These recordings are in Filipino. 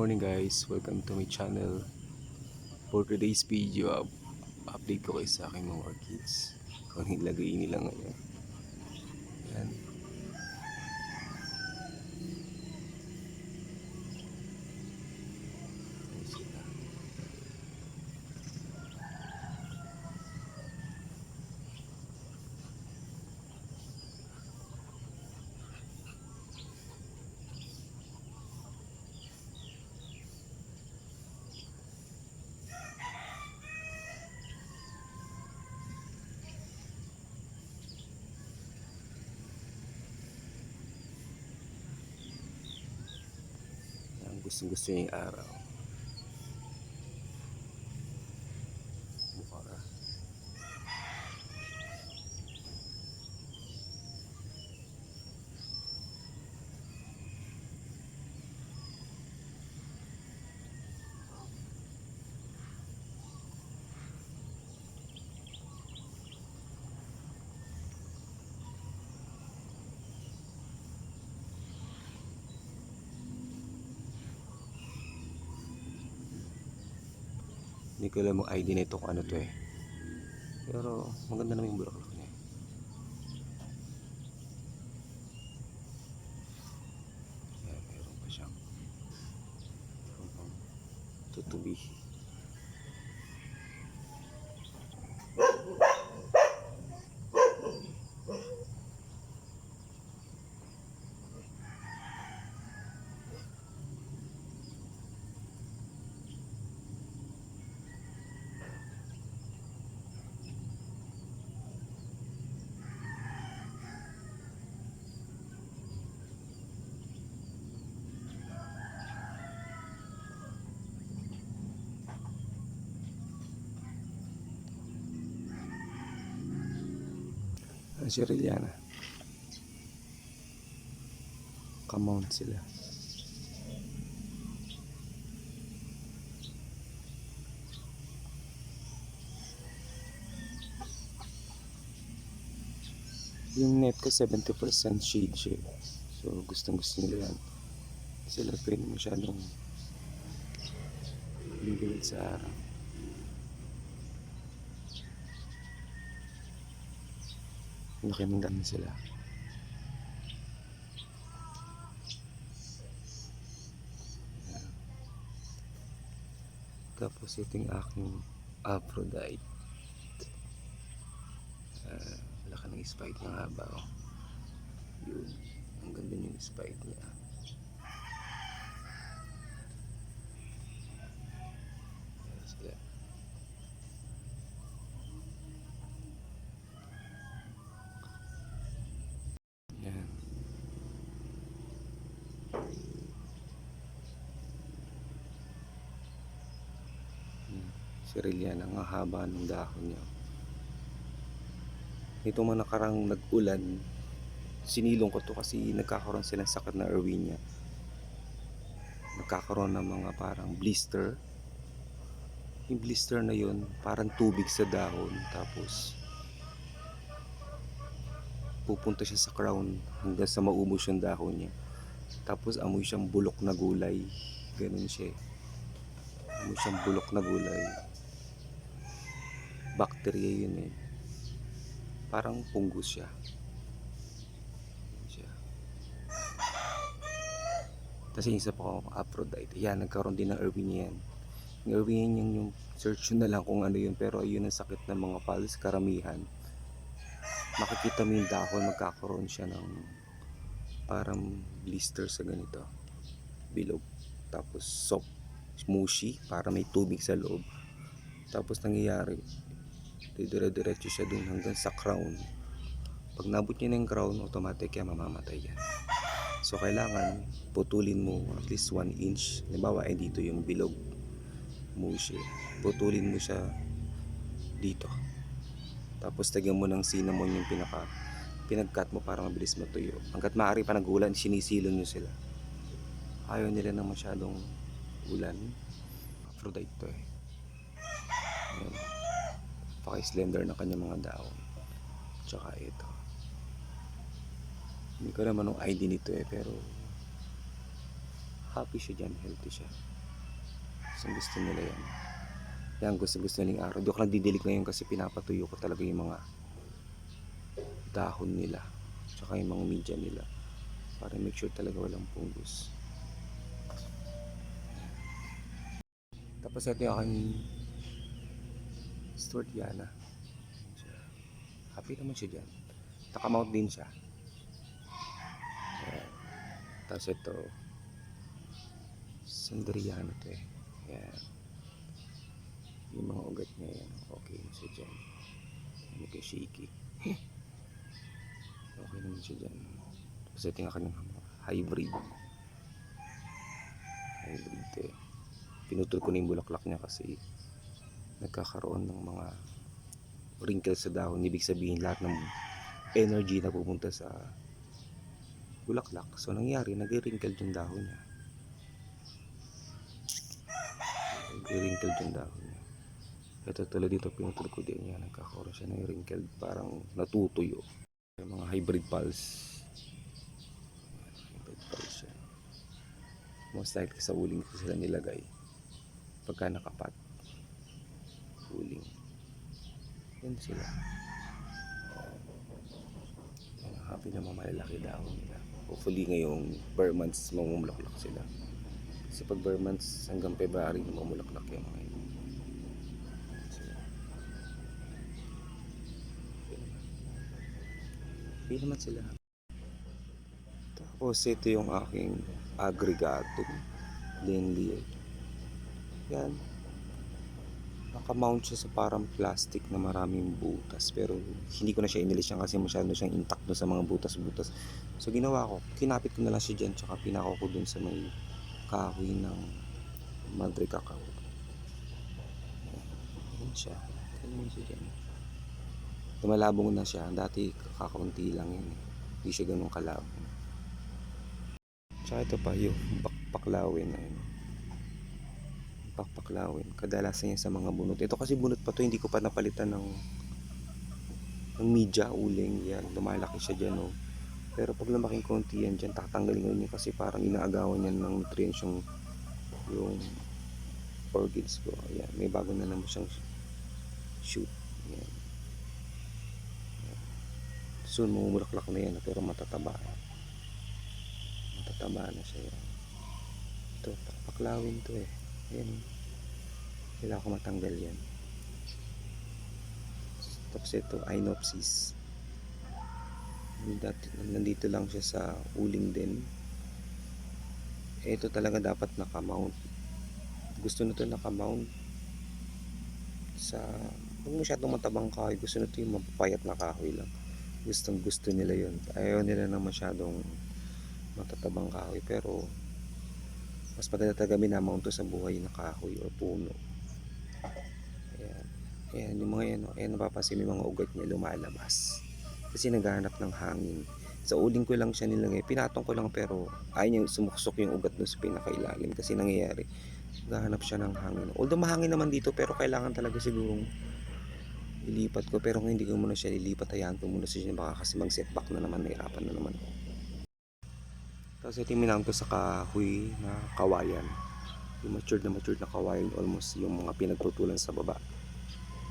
morning guys, welcome to my channel. For today's video, up- update ko kayo sa aking mga orchids Kung anong ilagay nila ngayon. Yan Ayan gustong gusto niya yung araw Mukha ka Hindi ko alam ang ID nito kung ano to eh. Pero maganda naman yung bulaklak niya. Ayan, meron pa siyang meron pang tutubi. Ang Siriliana. Kamount sila. Yung net ko 70% shade eh. So gustong gusto nila yan. Sila pwede masyadong bigilid sa araw. Dami sila. Tapos ito yung aking Aphrodite. Uh, laki ng spike ng haba. Oh. Yun. Ang ganda yung spike niya. Ayan sila. Yan. Hmm. Sirilyan ang haba ng dahon niya. Nito man nakarang nag-ulan, sinilong ko to kasi nagkakaroon sila sakit na Erwinia. Nagkakaroon ng mga parang blister. Yung blister na yun, parang tubig sa dahon. Tapos, pupunta siya sa crown hanggang sa maubos yung dahon niya. Tapos amoy siyang bulok na gulay. Ganun siya. Amoy siyang bulok na gulay. Bacteria yun eh. Parang fungus siya. Siya. Tapos yung isa pa ko, Aphrodite. Yan, nagkaroon din ng Erwinian. Yung Erwinian yung, yung search yun na lang kung ano yun. Pero yun ang sakit ng mga pals, karamihan makikita mo yung dahon magkakaroon siya ng parang blister sa ganito bilog tapos soft mushy para may tubig sa loob tapos nangyayari dire-diretso siya dun hanggang sa crown pag nabot niya ng crown automatic yan mamamatay yan so kailangan putulin mo at least 1 inch halimbawa ay dito yung bilog mushy putulin mo siya dito tapos tagyan mo ng cinnamon yung pinaka pinagkat mo para mabilis matuyo. Hanggat maaari pa nagulan, sinisilong nyo sila. Ayaw nila ng masyadong ulan. Aphrodite to eh. Ayan. Paka-slender na kanya mga daon. Tsaka ito. Hindi ko naman ang ID nito eh, pero happy siya dyan, healthy siya. So gusto nila yan. Yan, gusto gusto nilang araw. Di ako nagdidilig ngayon kasi pinapatuyo ko talaga yung mga dahon nila. Tsaka yung mga media nila. Para make sure talaga walang fungus. Tapos ito yung aking Stuart Yana. Happy naman siya dyan. Nakamount din siya. Ayan. Tapos ito, Sandriano to eh. Ayan. Yung mga ugat niya yan, okay na siya dyan. Hindi shaky. okay naman siya dyan. Tapos ito yung aking hybrid. Hybrid to eh. Pinutol ko na yung bulaklak niya kasi nagkakaroon ng mga wrinkles sa dahon. Ibig sabihin lahat ng energy na pupunta sa bulaklak. So nangyari, nag-wrinkle yung dahon niya. Nag-wrinkle yung dahon niya. Ito tulad dito, pinutol ko din yan. Nagkakaroon siya ng wrinkle, parang natutuyo. Yung mga hybrid pulse. Hybrid pulse. Most likely sa uling ko sila nilagay. Pagka nakapat. Uling. Yan sila. Yan, happy na mamalaki dahon nila. Hopefully ngayong bare months mamumulaklak sila. Kasi pag bare months hanggang February mamumulaklak yung mga yun. Happy naman sila. Tapos ito yung aking aggregatum. Lenlier. Yan. Nakamount siya sa parang plastic na maraming butas. Pero hindi ko na siya inilis kasi masyado siyang intact sa mga butas-butas. So ginawa ko, kinapit ko na lang siya dyan tsaka pinako ko dun sa may kahoy ng madre cacao. Yan siya. Ganun siya dyan. Tumalabong na siya. Dati kakaunti lang yun. eh. Hindi siya ganun kalabong. Tsaka ito pa yung bakpaklawin na yun. Bakpaklawin. Kadalasan yan sa mga bunot. Ito kasi bunot pa to hindi ko pa napalitan ng ng media uling yan. Lumalaki siya dyan oh. Pero pag lumaking konti yan dyan, tatanggalin ko yun kasi parang inaagawan yan ng nutrients yung yung orchids ko. Ayan, may bago na naman siyang shoot. Ayan. Soon mumulaklak na yan pero matataba. Matataba na siya yan. Ito, pakpaklawin to eh. Ayan. Kailangan ko matanggal yan. Tapos ito, Inopsis. Nandito lang siya sa uling din. Ito talaga dapat nakamount. Gusto nito nakamount sa huwag masyadong matabang kahoy. Gusto nito yung mapapayat na kahoy lang. Gustong gusto nila yun. Ayaw nila na masyadong matatabang kahoy. Pero mas maganda talaga minamount to sa buhay na kahoy or puno. Ayan. Ayan, yung mga yan. oh. Ayan, napapansin yung mga ugat niya lumalabas. Kasi naghahanap ng hangin. Sa uling ko lang siya nilagay. Pinatong ko lang pero ayaw niya sumuksok yung ugat doon sa pinakailalim. Kasi nangyayari, naghahanap siya ng hangin. Although mahangin naman dito pero kailangan talaga sigurong ilipat ko. Pero hindi ko muna siya lilipat, hayaan ko muna siya. Baka kasi mag-setback na naman, nahirapan na naman. Tapos ito yung minang ko sa kahoy na kawayan. Yung matured na matured na kawayan, almost yung mga pinagtutulan sa baba.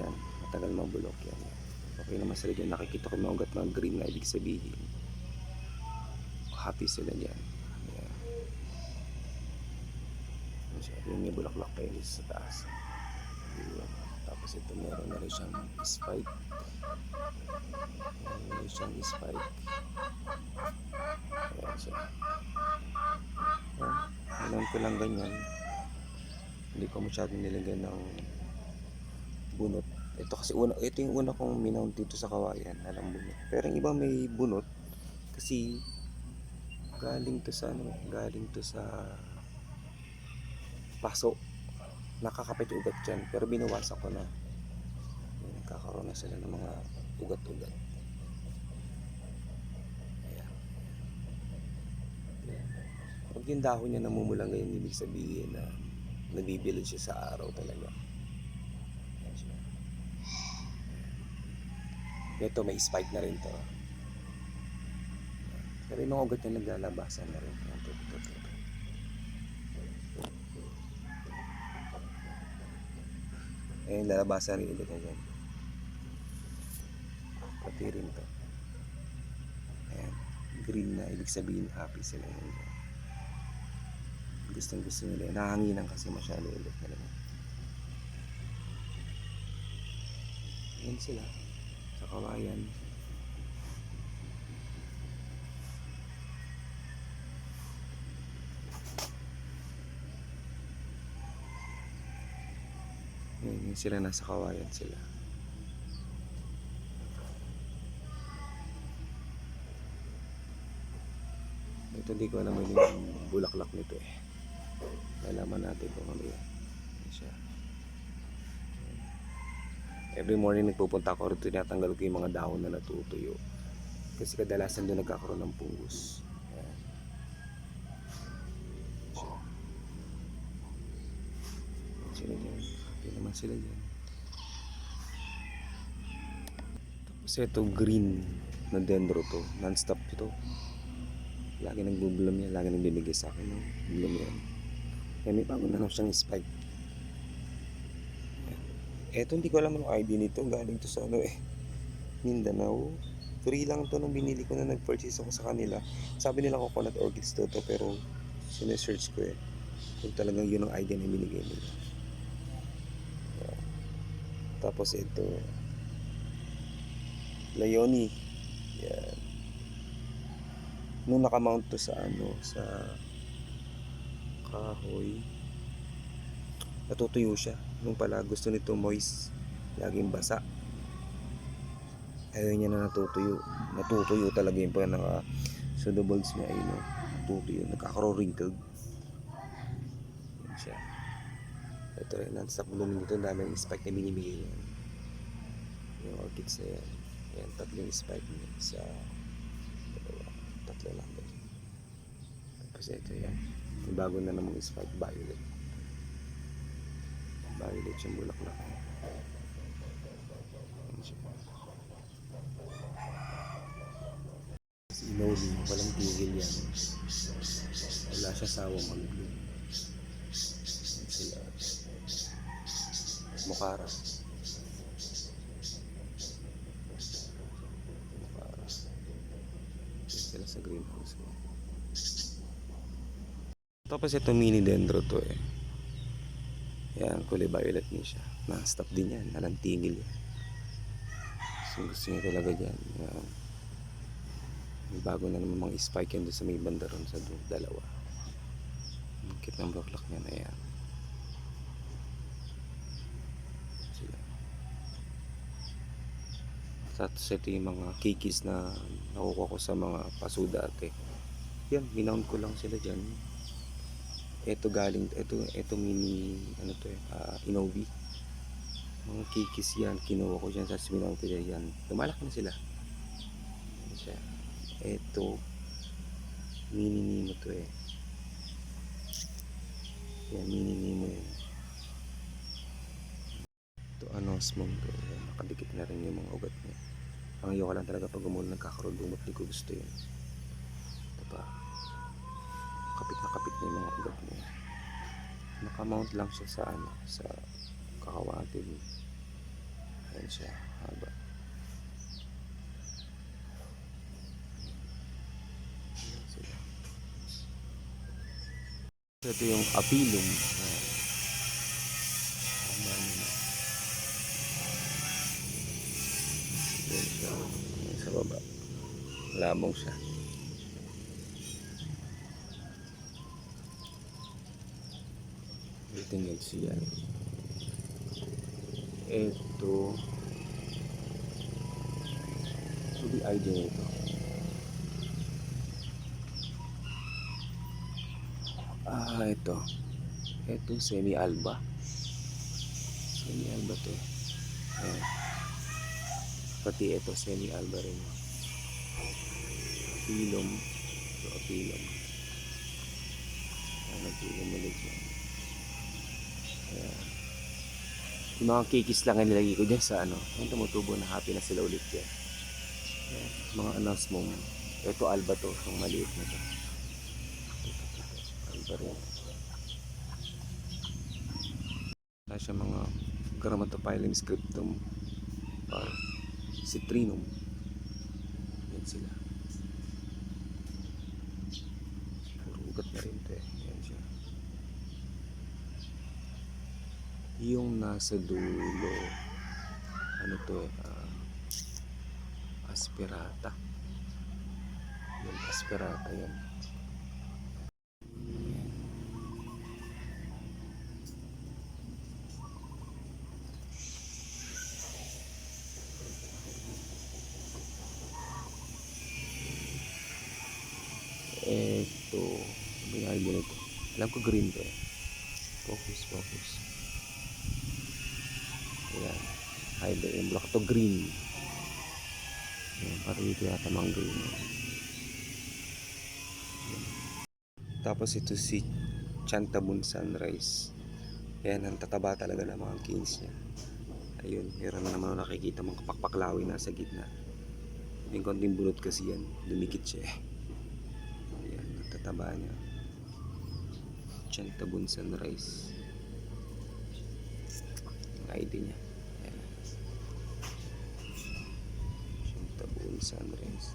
Yan, matagal mabulok yan. Okay naman sila dyan. Nakikita ko mga ugat na green na ibig sabihin. Happy sila dyan. Yan. Yung may bulaklak pa yun sa taas. Yan. Tapos ito meron na rin siyang spike. Meron na rin siyang spike. Ayan siya. Ko lang ganyan. Hindi ko masyado nilagyan ng bunot. Ito kasi una, ito yung una kong minount dito sa kawayan, alam bunot. Pero yung iba may bunot kasi galing to sa ano, galing to sa paso. Nakakapit ugat dyan, pero binawasan ko na. Yan, Nagkakaroon na sila ng mga ugat-ugat. Pag yung dahon niya namumula ngayon, ibig sabihin na nabibilod siya sa araw talaga. Ito, may spike na rin to. Pero yung mga ugat niya naglalabasan na rin. Ito, ito, ito, ito. Ayan, lalabasan rin ulit yan. Pati rin to. Ayan, green na. Ibig sabihin, happy sila yan. Gustong gusto nila. Nahanginan kasi masyado ulit na naman. Ayan sila. Sa kawayan. Ayan, yun sila nasa kawayan sila. Ito di ko alam yung bulaklak nito eh. Nalaman natin kung ano yan. Every morning nagpupunta ako rito, tinatanggal ko yung mga dahon na natutuyo. Kasi kadalasan doon nagkakaroon ng fungus. Ayan. Sila dyan. Happy naman sila dyan. Tapos ito green na dendro to. Non-stop ito. Lagi nagbubulom yan. Lagi nagbibigay sa akin ng bulom yan. Kaya may bago na lang siyang spike. Eto, hindi ko alam ang ID nito. Galing to sa ano eh. Mindanao. Free lang to nung binili ko na nag-purchase ako sa kanila. Sabi nila coconut orchids to to pero sinesearch ko eh. Kung talagang yun ang ID na binigay nila. Yeah. Tapos ito. Leonie. Yan. Nung nakamount to sa ano, sa kahoy. Natutuyo siya. Nung pala gusto nito moist. Laging basa. Ayaw niya na natutuyo. Natutuyo talaga yung pag naka sudables niya. Ayun o. Natutuyo. Nagkakaroon wrinkled. Yan siya. Ito rin. Non-stop blooming dito. Ang daming spike na binibigay niya. Yung orchids na yan. Yan. Tatlong spike niya. Sa. Tatlo lang din. Tapos ito yan. Yung bago na namang spike violet. Violet yung bulaklak. Inoli, walang tigil yan. Wala siya sawa mag-bloom. Sila. Mukara. Mukara. Yan Sila sa greenhouse ko. Tapos ito mini dendro to eh. Yan, kulay violet niya siya. Na-stop din yan. Walang tigil yan. So, gusto niya talaga dyan. Yan. May bago na naman mga spike yan sa may banda ron sa dalawa. Ang cute ng bulaklak niya na yan. Sila. Tapos ito yung mga kikis na nakukuha ko sa mga paso dati. Yan, binound ko lang sila dyan. Ito galing, ito, ito mini, ano to eh, ah, Inovi. Mga kikis yan, kinuha ko dyan sa ko dyan. Yan. Lumalaki na sila. Siya. Ito, mini Nemo to eh. Yan, mini Nemo yan. Ito, ano, smong to. Yan, nakadikit na rin yung mga ugat niya. Ang ayoko lang talaga pag umulan nagkakaroon lumot, di ko gusto yun. Ito pa. Kapit na kapit na yung. Nakamount lang siya sa ano, sa kakawatin. Ayan siya, haba. Ito yung apilum. Sa baba. Lamong siya. Tingnan siya. Ito. The idea nito. Ah, ito. Ito, semi-alba. Semi-alba to. Ayan. Pati ito, semi-alba rin. Apilum. Ito, apilum. Ayan, apilum ulit yan. Ayan. Yung mga kikis lang ang nilagay ko dyan sa ano. Yung tumutubo na happy na sila ulit yan. Ayan. Mga anas mong. Ito alba to. Itong maliit na to. Alba rin. Wala siya mga Grammatophyllum scriptum or citrinum. Yan sila. Puro ugat na rin to eh. Yan siya. Yung nasa dulo, ano to ah, aspirata. Yung aspirata yan. Eto, may idea nito. Alam ko green to eh. Focus, focus. Ayan. Highlight yung block to green. Ayan, parang dito yata mang green. Tapos ito si Chantabun Sunrise. Ayan, ang tataba talaga ng mga canes niya. Ayun, meron na naman nakikita mga kapakpaklawi nasa gitna. May konting bunot kasi yan. Dumikit siya eh. Ayan, ang tataba niya. Chantabun Sunrise. Ang ID niya. Ayan. Chantabun Sunrise.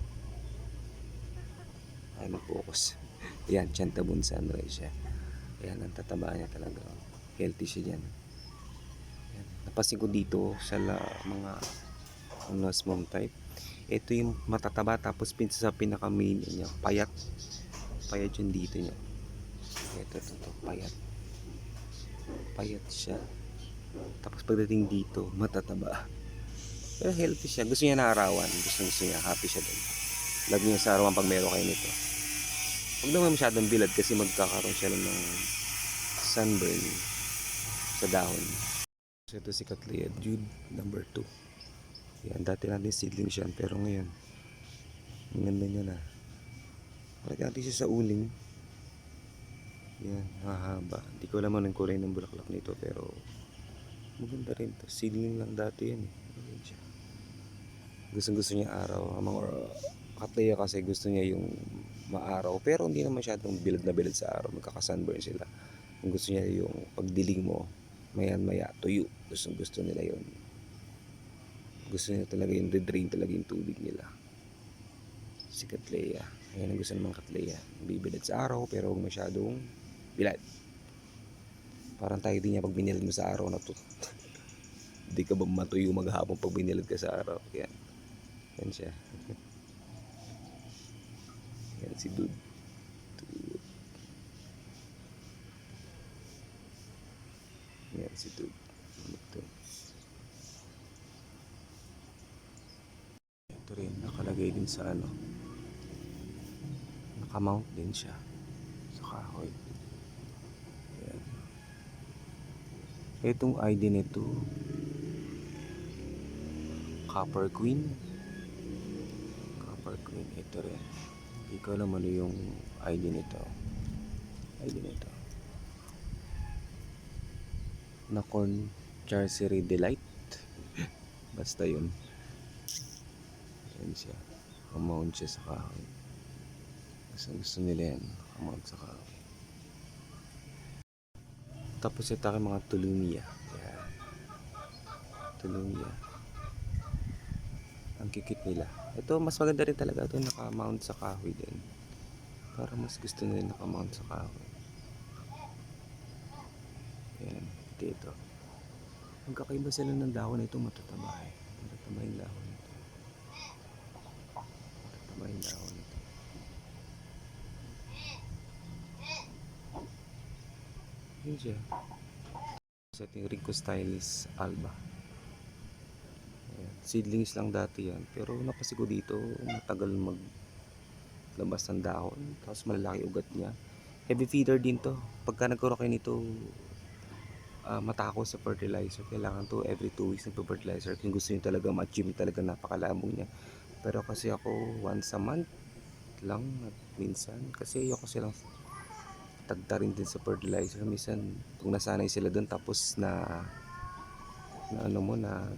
Ay, mag-focus. Ayan, Chantabun Sunrise siya. Ayan, ang tataba niya talaga. Healthy siya dyan. Ayan. Napasin ko dito sa la, mga anosmom type. Ito yung matataba tapos pinsa sa pinaka main niya, payat. Payat yung dito niya. Ito, ito, ito, payat. Payat siya. Tapos pagdating dito, matataba. Pero healthy siya. Gusto niya na arawan. Gusto, gusto niya. Happy siya dun. Love niya sa arawan pag meron kayo nito. Huwag naman masyadong bilad kasi magkakaroon siya ng sunburn sa dahon. So ito si Cattleya Jude number 2. Yan, dati natin seedling siya pero ngayon ang ganda niya na. Parang natin siya sa uling. Yan, hahaba. Hindi ko alam anong kulay ng bulaklak nito pero maganda rin to. Seedling lang dati yan eh. Ayan siya. Gustong gusto niya araw. Ang mga Cattleya kasi gusto niya yung maaraw pero hindi naman masyadong bilad na bilad sa araw. Magkakasunburn sila. Kung gusto niya yung pagdiling mo, mayan maya, tuyo. Gusto gusto nila yun. Gusto nila talaga yung drain talaga yung tubig nila. Si Cattleya. Ayan ang gusto ng mga Cattleya. Bibilad sa araw pero huwag masyadong bilad. Parang tayo din niya pag binilad mo sa araw na to. Hindi ka ba matuyo maghapon pag binilad ka sa araw. Yan. Yan siya. Yan si Dude. Yan si Dude. To? Ito rin, nakalagay din sa ano. Nakamount din siya. Sa kahoy. Yan. Itong ID nito, Copper Queen. Queen, ito rin. Hindi ko alam ano yung ID nito. ID nito. Nakorn Charcery Delight. Basta yun. Yan siya. Kamount siya sa kahoy. Gusto, gusto nila yan. Kamount sa kahoy. Tapos ito aking mga tulumia. Yan. Tulumia. Ang kikit nila. Ito, mas maganda rin talaga ito naka-mount sa kahoy din. Para mas gusto nila naka-mount sa kahoy. Yan, dito. Magkakaiba sila ng dahon ito matataba eh. Matataba yung dahon nito. Matataba yung dahon nito. Yun siya. Sa ating Rico Stylis Alba. Seedlings lang dati yan. Pero napasigo dito, matagal mag labas ng dahon. Tapos malalaki ugat niya. Heavy feeder din to. Pagka nagkaroon kayo nito, ah, matako sa fertilizer. Kailangan to every 2 weeks nagpo-fertilizer. Kung gusto niyo talaga ma-achieve talaga napakalabong niya. Pero kasi ako once a month lang at minsan. Kasi ayoko silang tagtarin din sa fertilizer. Minsan, kung nasanay sila doon tapos na, na ano mo, na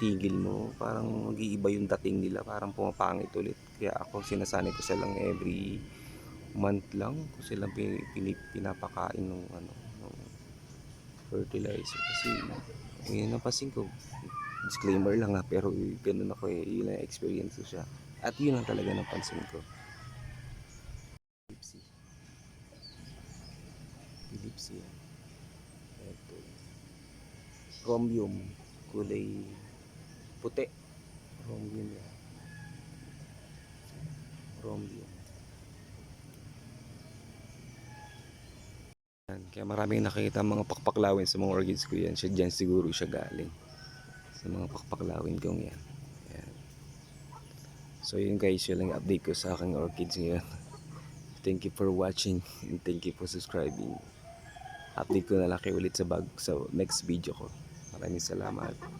tigil mo, parang mag-iiba yung dating nila. Parang pumapangit ulit. Kaya ako sinasanay ko silang every month lang ko silang pin, pin, pinapakain ng ano ng fertilizer kasi Yun napansin ko. Disclaimer lang ha, pero ganun ako eh. Yun ang experience ko siya. At yun ang talaga napansin ko. Philips Philips yan. Ito. Chromium. Kulay puti. Chromium yan. Yan. Kaya maraming nakikita mga pakpaklawin sa mga orchids ko yan. Siya dyan siguro siya galing. Sa mga pakpaklawin kong yan. yan. So yun guys, yun lang update ko sa aking orchids ngayon. Thank you for watching and thank you for subscribing. Update ko na lang kayo ulit sa bag sa next video ko. Maraming salamat.